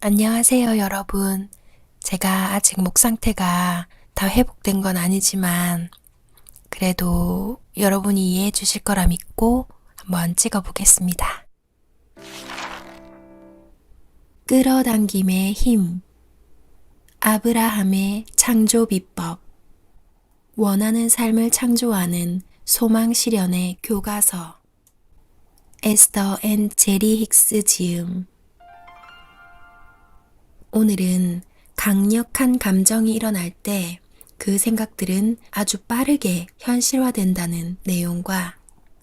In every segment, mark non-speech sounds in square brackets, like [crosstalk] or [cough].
안녕하세요, 여러분. 제가 아직 목 상태가 다 회복된 건 아니지만, 그래도 여러분이 이해해 주실 거라 믿고 한번 찍어 보겠습니다. 끌어당김의 힘. 아브라함의 창조 비법. 원하는 삶을 창조하는 소망 실현의 교과서. 에스더 앤 제리 힉스 지음. 오늘은 강력한 감정이 일어날 때 그 생각들은 아주 빠르게 현실화된다는 내용과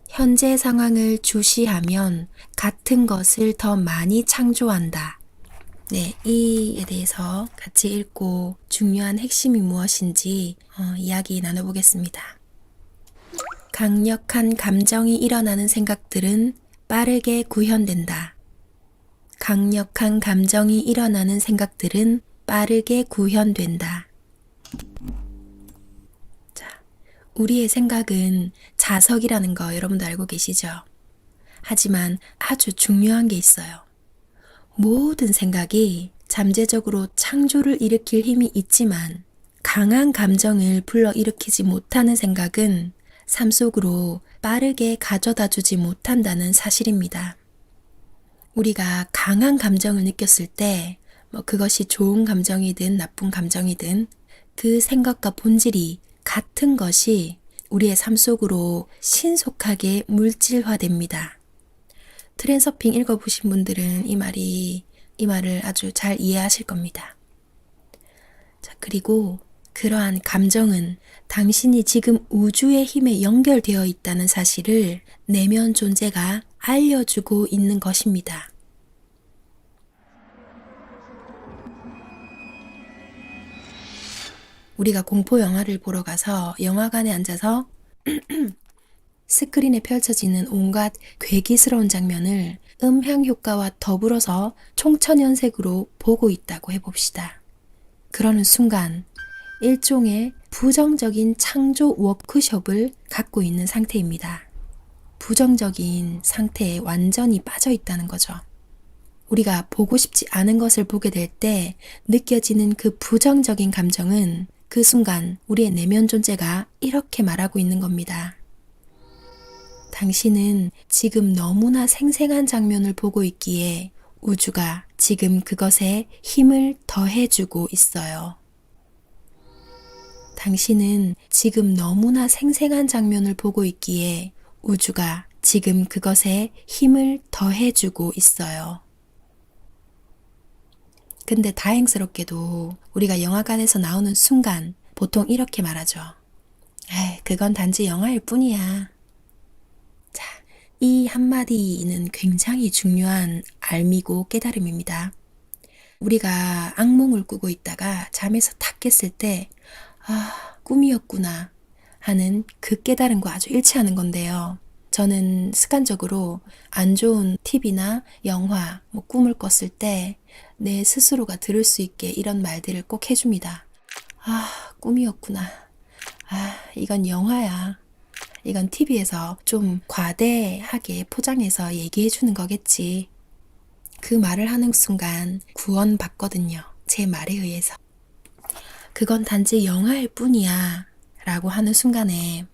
현재 상황을 주시하면 같은 것을 더 많이 창조한다. 네, 이에 대해서 같이 읽고 중요한 핵심이 무엇인지 어, 이야기 나눠보겠습니다. 강력한 감정이 일어나는 생각들은 빠르게 구현된다. 강력한 감정이 일어나는 생각들은 빠르게 구현된다. 자, 우리의 생각은 자석이라는 거 여러분도 알고 계시죠? 하지만 아주 중요한 게 있어요. 모든 생각이 잠재적으로 창조를 일으킬 힘이 있지만 강한 감정을 불러일으키지 못하는 생각은 삶 속으로 빠르게 가져다 주지 못한다는 사실입니다. 우리가 강한 감정을 느꼈을 때, 뭐 그것이 좋은 감정이든 나쁜 감정이든 그 생각과 본질이 같은 것이 우리의 삶 속으로 신속하게 물질화됩니다. 트랜서핑 읽어보신 분들은 이 말이, 이 말을 아주 잘 이해하실 겁니다. 자, 그리고 그러한 감정은 당신이 지금 우주의 힘에 연결되어 있다는 사실을 내면 존재가 알려주고 있는 것입니다. 우리가 공포 영화를 보러 가서 영화관에 앉아서 [clears throat] 스크린에 펼쳐지는 온갖 괴기스러운 장면을 음향 효과와 더불어서 총천연색으로 보고 있다고 해봅시다. 그러는 순간 일종의 부정적인 창조 워크숍을 갖고 있는 상태입니다. 부정적인 상태에 완전히 빠져 있다는 거죠. 우리가 보고 싶지 않은 것을 보게 될 때 느껴지는 그 부정적인 감정은 그 순간 우리의 내면 존재가 이렇게 말하고 있는 겁니다. 당신은 지금 너무나 생생한 장면을 보고 있기에 우주가 지금 그것에 힘을 더해주고 있어요. 당신은 지금 너무나 생생한 장면을 보고 있기에 우주가 지금 그것에 힘을 더해주고 있어요. 근데 다행스럽게도 우리가 영화관에서 나오는 순간 보통 이렇게 말하죠. 에이, 그건 단지 영화일 뿐이야. 자, 이 한마디는 굉장히 중요한 알미고 깨달음입니다. 우리가 악몽을 꾸고 있다가 잠에서 탁 깼을 때, 아, 꿈이었구나 하는 그 깨달음과 아주 일치하는 건데요. 저는 습관적으로 안 좋은 TV나 영화, 뭐 꿈을 꿨을 때 내 스스로가 들을 수 있게 이런 말들을 꼭 해줍니다. 아, 꿈이었구나. 아, 이건 영화야. 이건 TV에서 좀 과대하게 포장해서 얘기해 주는 거겠지. 그 말을 하는 순간 구원받거든요. 제 말에 의해서. 그건 단지 영화일 뿐이야. 라고 하는 순간에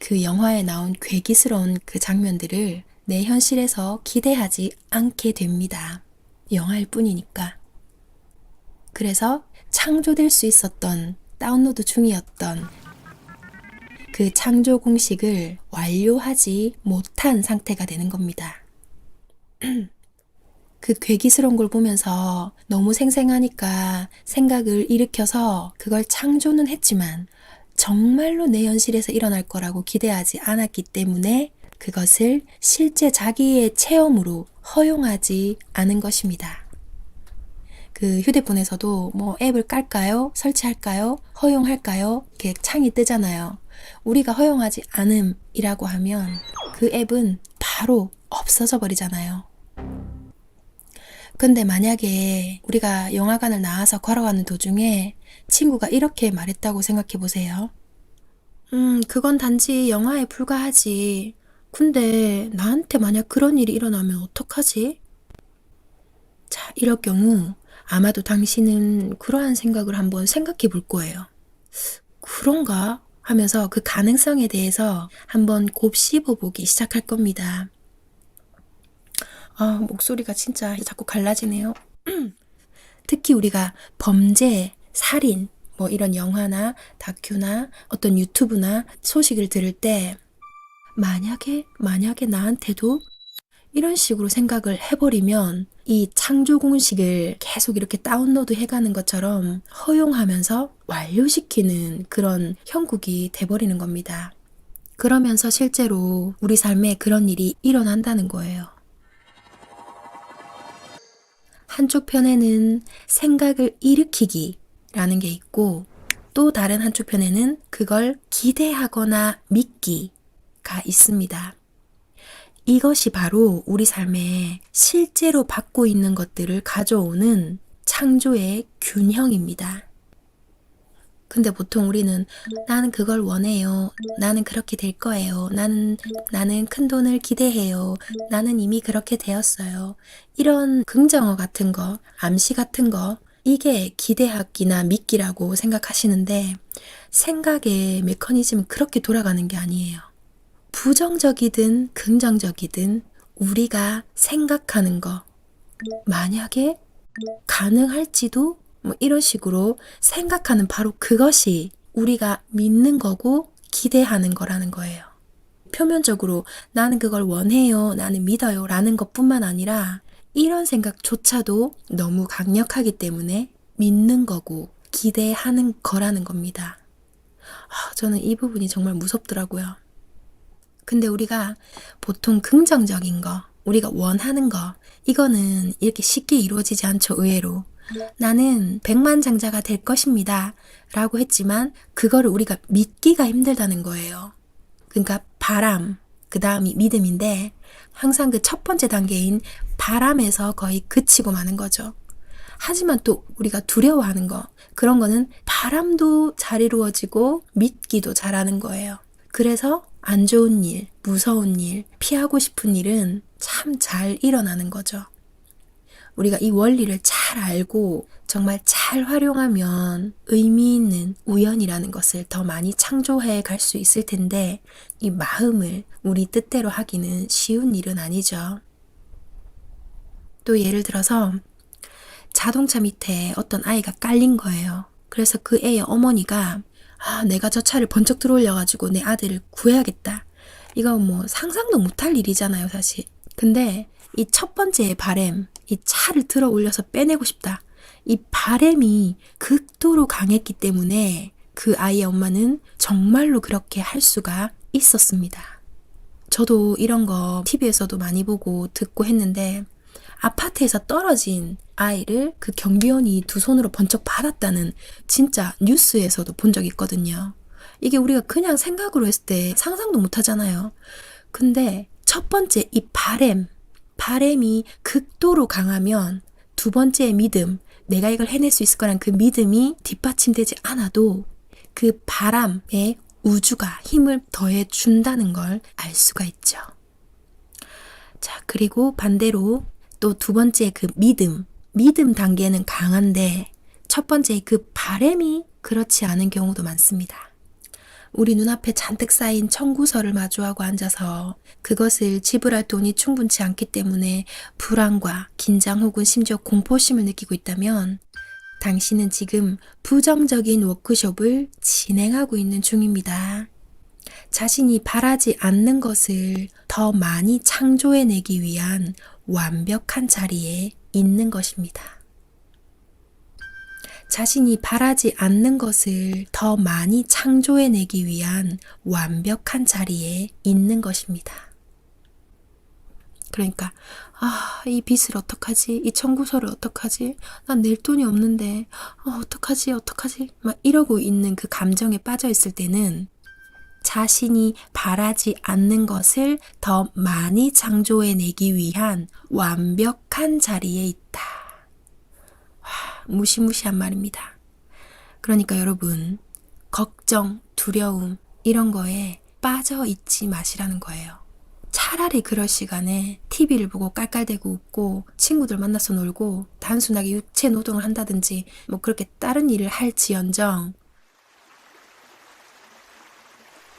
그 영화에 나온 괴기스러운 그 장면들을 내 현실에서 기대하지 않게 됩니다. 영화일 뿐이니까. 그래서 창조될 수 있었던 다운로드 중이었던 그 창조 공식을 완료하지 못한 상태가 되는 겁니다. [clears throat] 그 괴기스러운 걸 보면서 너무 생생하니까 생각을 일으켜서 그걸 창조는 했지만 정말로 내 현실에서 일어날 거라고 기대하지 않았기 때문에 그것을 실제 자기의 체험으로 허용하지 않은 것입니다. 그 휴대폰에서도 뭐 앱을 깔까요? 설치할까요? 허용할까요? 이렇게 창이 뜨잖아요. 우리가 허용하지 않음이라고 하면 그 앱은 바로 없어져 버리잖아요. 근데 만약에 우리가 영화관을 나와서 걸어가는 도중에 친구가 이렇게 말했다고 생각해 보세요. 음, 그건 단지 영화에 불과하지. 근데 나한테 만약 그런 일이 일어나면 어떡하지? 자, 이럴 경우 아마도 당신은 그러한 생각을 한번 생각해 볼 거예요. 그런가? 하면서 그 가능성에 대해서 한번 곱씹어 보기 시작할 겁니다. 아, 목소리가 진짜 자꾸 갈라지네요. [clears throat] 특히 우리가 범죄, 살인, 뭐 이런 영화나 다큐나 어떤 유튜브나 소식을 들을 때 만약에, 만약에 나한테도 이런 식으로 생각을 해버리면 이 창조 공식을 계속 이렇게 다운로드 해가는 것처럼 허용하면서 완료시키는 그런 형국이 돼버리는 겁니다. 그러면서 실제로 우리 삶에 그런 일이 일어난다는 거예요. 한쪽 편에는 생각을 일으키기 라는 게 있고 또 다른 한쪽 편에는 그걸 기대하거나 믿기가 있습니다. 이것이 바로 우리 삶에 실제로 받고 있는 것들을 가져오는 창조의 균형입니다. 근데 보통 우리는 나는 그걸 원해요. 나는 그렇게 될 거예요. 나는 나는 큰 돈을 기대해요. 나는 이미 그렇게 되었어요. 이런 긍정어 같은 거, 암시 같은 거 이게 기대하기나 믿기라고 생각하시는데 생각의 메커니즘은 그렇게 돌아가는 게 아니에요. 부정적이든 긍정적이든 우리가 생각하는 거 만약에 가능할지도 뭐 이런 식으로 생각하는 바로 그것이 우리가 믿는 거고 기대하는 거라는 거예요. 표면적으로 나는 그걸 원해요, 나는 믿어요 라는 것 뿐만 아니라 이런 생각조차도 너무 강력하기 때문에 믿는 거고 기대하는 거라는 겁니다. 아, 저는 이 부분이 정말 무섭더라고요. 근데 우리가 보통 긍정적인 거, 우리가 원하는 거, 이거는 이렇게 쉽게 이루어지지 않죠, 의외로. 나는 백만 장자가 될 것입니다. 라고 했지만, 그거를 우리가 믿기가 힘들다는 거예요. 그러니까 바람, 그 다음이 믿음인데, 항상 그 첫 번째 단계인 바람에서 거의 그치고 마는 거죠. 하지만 또 우리가 두려워하는 거, 그런 거는 바람도 잘 이루어지고 믿기도 잘하는 거예요. 그래서 안 좋은 일, 무서운 일, 피하고 싶은 일은 참 잘 일어나는 거죠. 우리가 이 원리를 잘 알고 정말 잘 활용하면 의미 있는 우연이라는 것을 더 많이 창조해 갈 수 있을 텐데 이 마음을 우리 뜻대로 하기는 쉬운 일은 아니죠. 또 예를 들어서 자동차 밑에 어떤 아이가 깔린 거예요. 그래서 그 애의 어머니가 아, 내가 저 차를 번쩍 들어올려가지고 내 아들을 구해야겠다. 이거 뭐 상상도 못할 일이잖아요, 사실. 근데 이 첫 번째 바램, 이 차를 들어 올려서 빼내고 싶다. 이 바램이 극도로 강했기 때문에 그 아이의 엄마는 정말로 그렇게 할 수가 있었습니다. 저도 이런 거 TV에서도 많이 보고 듣고 했는데 아파트에서 떨어진 아이를 그 경비원이 두 손으로 번쩍 받았다는 진짜 뉴스에서도 본 적 있거든요. 이게 우리가 그냥 생각으로 했을 때 상상도 못 하잖아요. 근데 첫 번째 이 바램, 바램이 극도로 강하면 두 번째 믿음, 내가 이걸 해낼 수 있을 거란 그 믿음이 뒷받침되지 않아도 그 바람에 우주가 힘을 더해 준다는 걸 알 수가 있죠. 자, 그리고 반대로 또 두 번째 그 믿음, 믿음 단계는 강한데 첫 번째 그 바램이 그렇지 않은 경우도 많습니다. 우리 눈앞에 잔뜩 쌓인 청구서를 마주하고 앉아서 그것을 지불할 돈이 충분치 않기 때문에 불안과 긴장 혹은 심지어 공포심을 느끼고 있다면 당신은 지금 부정적인 워크숍을 진행하고 있는 중입니다. 자신이 바라지 않는 것을 더 많이 창조해내기 위한 완벽한 자리에 있는 것입니다. 자신이 바라지 않는 것을 더 많이 창조해내기 위한 완벽한 자리에 있는 것입니다. 그러니까, 아, 이 빚을 어떡하지? 이 청구서를 어떡하지? 난 낼 돈이 없는데, 어, 어떡하지? 어떡하지? 막 이러고 있는 그 감정에 빠져 있을 때는 자신이 바라지 않는 것을 더 많이 창조해내기 위한 완벽한 자리에 있다. 와, 무시무시한 말입니다. 그러니까 여러분, 걱정, 두려움, 이런 거에 빠져 있지 마시라는 거예요. 차라리 그럴 시간에 TV를 보고 깔깔대고 웃고 친구들 만나서 놀고 단순하게 육체 노동을 한다든지 뭐 그렇게 다른 일을 할지언정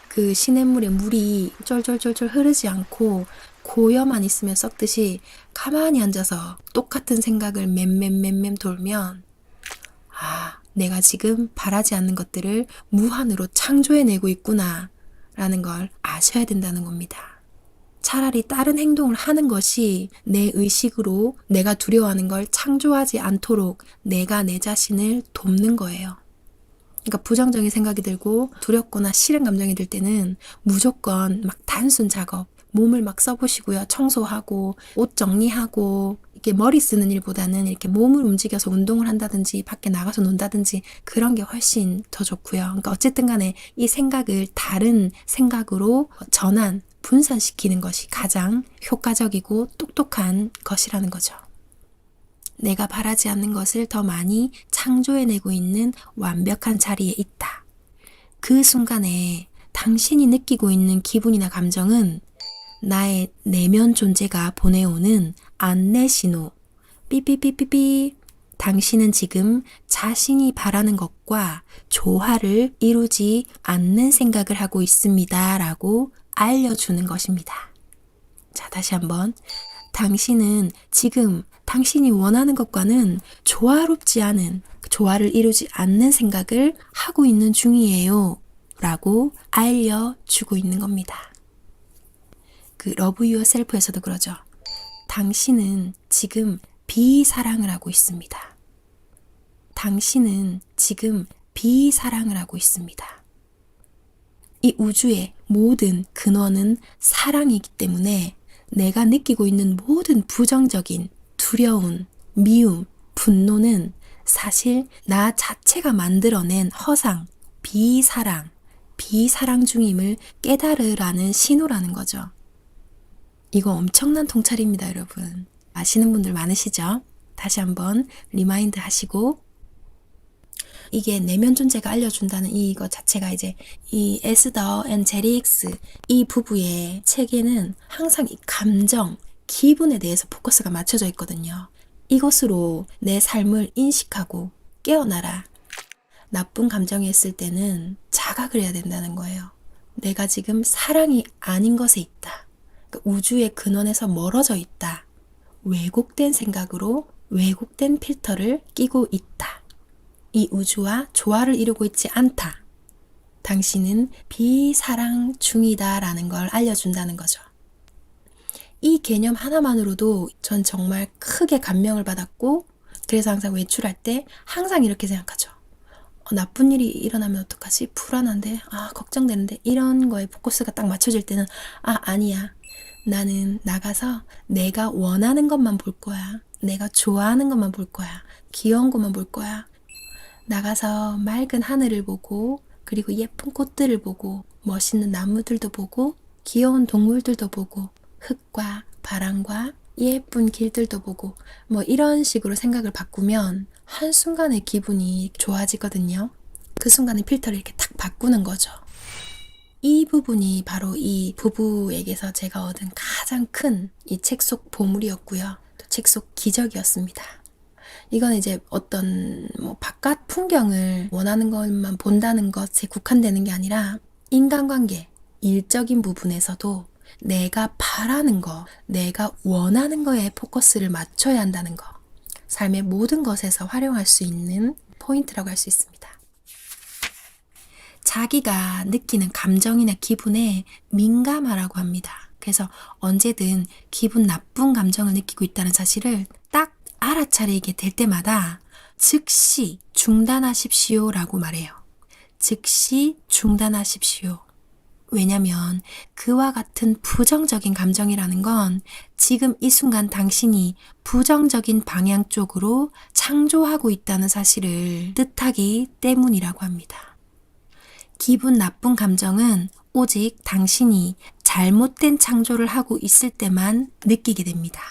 그 시냇물에 물이 쫄쫄쫄쫄 흐르지 않고 고여만 있으면 썩듯이 가만히 앉아서 똑같은 생각을 맴맴맴맴 돌면 아, 내가 지금 바라지 않는 것들을 무한으로 창조해내고 있구나 라는 걸 아셔야 된다는 겁니다. 차라리 다른 행동을 하는 것이 내 의식으로 내가 두려워하는 걸 창조하지 않도록 내가 내 자신을 돕는 거예요. 그러니까 부정적인 생각이 들고 두렵거나 싫은 감정이 들 때는 무조건 막 단순 작업, 몸을 막 써보시고요. 청소하고 옷 정리하고 이렇게 머리 쓰는 일보다는 이렇게 몸을 움직여서 운동을 한다든지 밖에 나가서 논다든지 그런 게 훨씬 더 좋고요. 그러니까 어쨌든 간에 이 생각을 다른 생각으로 전환, 분산시키는 것이 가장 효과적이고 똑똑한 것이라는 거죠. 내가 바라지 않는 것을 더 많이 창조해내고 있는 완벽한 자리에 있다. 그 순간에 당신이 느끼고 있는 기분이나 감정은 나의 내면 존재가 보내오는 안내 신호. 삐삐삐삐삐. 당신은 지금 자신이 바라는 것과 조화를 이루지 않는 생각을 하고 있습니다. 라고 알려주는 것입니다. 자, 다시 한번. 당신은 지금 당신이 원하는 것과는 조화롭지 않은, 조화를 이루지 않는 생각을 하고 있는 중이에요. 라고 알려주고 있는 겁니다. 그 러브 유어 셀프에서도 그러죠. 당신은 지금 비사랑을 하고 있습니다. 당신은 지금 비사랑을 하고 있습니다. 이 우주의 모든 근원은 사랑이기 때문에 내가 느끼고 있는 모든 부정적인 두려움, 미움, 분노는 사실 나 자체가 만들어낸 허상, 비사랑, 비사랑 중임을 깨달으라는 신호라는 거죠. 이거 엄청난 통찰입니다, 여러분. 아시는 분들 많으시죠? 다시 한번 리마인드 하시고 이게 내면 존재가 알려준다는 이것 자체가 이제 이 에스더 앤 제리익스 이 부부의 책에는 항상 이 감정, 기분에 대해서 포커스가 맞춰져 있거든요. 이것으로 내 삶을 인식하고 깨어나라. 나쁜 감정이 있을 때는 자각을 해야 된다는 거예요. 내가 지금 사랑이 아닌 것에 있다. 우주의 근원에서 멀어져 있다. 왜곡된 생각으로 왜곡된 필터를 끼고 있다. 이 우주와 조화를 이루고 있지 않다. 당신은 비사랑 중이다 라는 걸 알려준다는 거죠. 이 개념 하나만으로도 전 정말 크게 감명을 받았고, 그래서 항상 외출할 때 항상 이렇게 생각하죠. 어, 나쁜 일이 일어나면 어떡하지? 불안한데? 아, 걱정되는데? 이런 거에 포커스가 딱 맞춰질 때는, 아, 아니야. 나는 나가서 내가 원하는 것만 볼 거야. 내가 좋아하는 것만 볼 거야. 귀여운 것만 볼 거야. 나가서 맑은 하늘을 보고, 그리고 예쁜 꽃들을 보고, 멋있는 나무들도 보고, 귀여운 동물들도 보고, 흙과 바람과 예쁜 길들도 보고, 뭐 이런 식으로 생각을 바꾸면 한순간에 기분이 좋아지거든요. 그 순간에 필터를 이렇게 탁 바꾸는 거죠. 이 부분이 바로 이 부부에게서 제가 얻은 가장 큰 이 책 속 보물이었고요. 또 책 속 기적이었습니다. 이건 이제 어떤 뭐 바깥 풍경을 원하는 것만 본다는 것에 국한되는 게 아니라 인간관계, 일적인 부분에서도 내가 바라는 거, 내가 원하는 거에 포커스를 맞춰야 한다는 거. 삶의 모든 것에서 활용할 수 있는 포인트라고 할 수 있습니다. 자기가 느끼는 감정이나 기분에 민감하라고 합니다. 그래서 언제든 기분 나쁜 감정을 느끼고 있다는 사실을 딱 알아차리게 될 때마다 즉시 중단하십시오 라고 말해요. 즉시 중단하십시오. 왜냐면 그와 같은 부정적인 감정이라는 건 지금 이 순간 당신이 부정적인 방향 쪽으로 창조하고 있다는 사실을 뜻하기 때문이라고 합니다. 기분 나쁜 감정은 오직 당신이 잘못된 창조를 하고 있을 때만 느끼게 됩니다.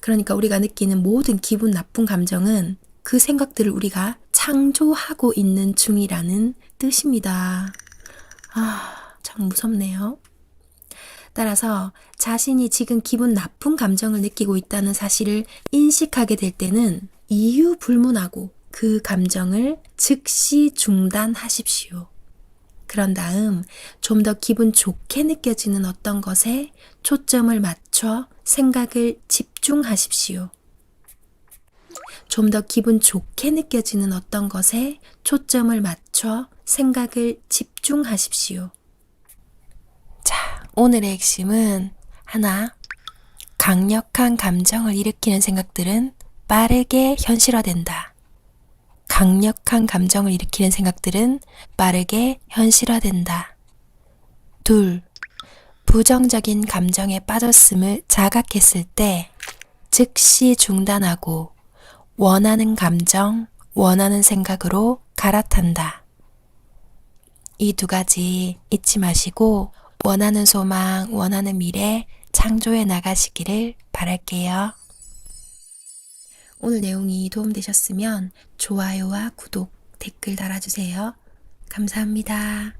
그러니까 우리가 느끼는 모든 기분 나쁜 감정은 그 생각들을 우리가 창조하고 있는 중이라는 뜻입니다. 아, 참 무섭네요. 따라서 자신이 지금 기분 나쁜 감정을 느끼고 있다는 사실을 인식하게 될 때는 이유 불문하고 그 감정을 즉시 중단하십시오. 그런 다음 좀 더 기분 좋게 느껴지는 어떤 것에 초점을 맞춰 생각을 집중하십시오. 좀 더 기분 좋게 느껴지는 어떤 것에 초점을 맞춰 생각을 집중하십시오. 자, 오늘의 핵심은 하나, 강력한 감정을 일으키는 생각들은 빠르게 현실화된다. 강력한 감정을 일으키는 생각들은 빠르게 현실화된다. 둘, 부정적인 감정에 빠졌음을 자각했을 때 즉시 중단하고 원하는 감정, 원하는 생각으로 갈아탄다. 이 두 가지 잊지 마시고 원하는 소망, 원하는 미래 창조해 나가시기를 바랄게요. 오늘 내용이 도움되셨으면 좋아요와 구독, 댓글 달아주세요. 감사합니다.